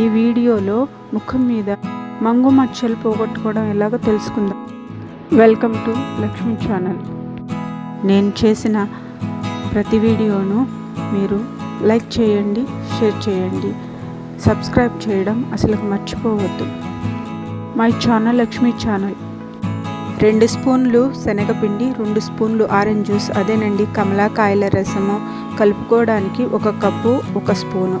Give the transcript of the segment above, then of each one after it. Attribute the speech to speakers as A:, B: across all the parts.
A: ఈ వీడియోలో ముఖం మీద మంగు మచ్చలు పోగొట్టుకోవడం ఎలాగో తెలుసుకుందాం. వెల్కమ్ టు లక్ష్మీ ఛానల్ నేను చేసిన ప్రతి వీడియోను మీరు లైక్ చేయండి షేర్ చేయండి సబ్స్క్రైబ్ చేయడం అసలు మర్చిపోవద్దు. మై ఛానల్ లక్ష్మీ ఛానల్ రెండు స్పూన్లు శనగపిండి రెండు స్పూన్లు ఆరెంజ్ జ్యూస్ అదేనండి కమలాకాయల రసము కలుపుకోవడానికి ఒక కప్పు ఒక స్పూను.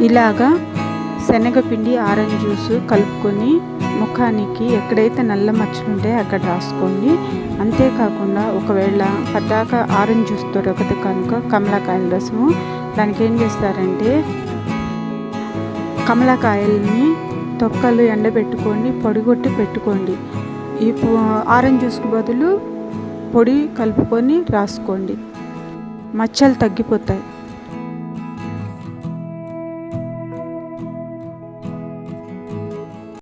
A: ఇలాగా శనగపిండి ఆరెంజ్ జ్యూస్ కలుపుకొని ముఖానికి ఎక్కడైతే నల్ల మచ్చలు ఉంటాయో అక్కడ రాసుకోండి. అంతేకాకుండా ఒకవేళ పద్దాక ఆరెంజ్ జ్యూస్ దొరకదు కనుక కమలాకాయల రసము. దానికి ఏం చేస్తారంటే కమలాకాయల్ని తొక్కలు ఎండబెట్టుకొని పొడిగొట్టి పెట్టుకోండి. ఈ ఆరెంజ్ జ్యూస్కి బదులు పొడి కలుపుకొని రాసుకోండి. మచ్చలు తగ్గిపోతాయి.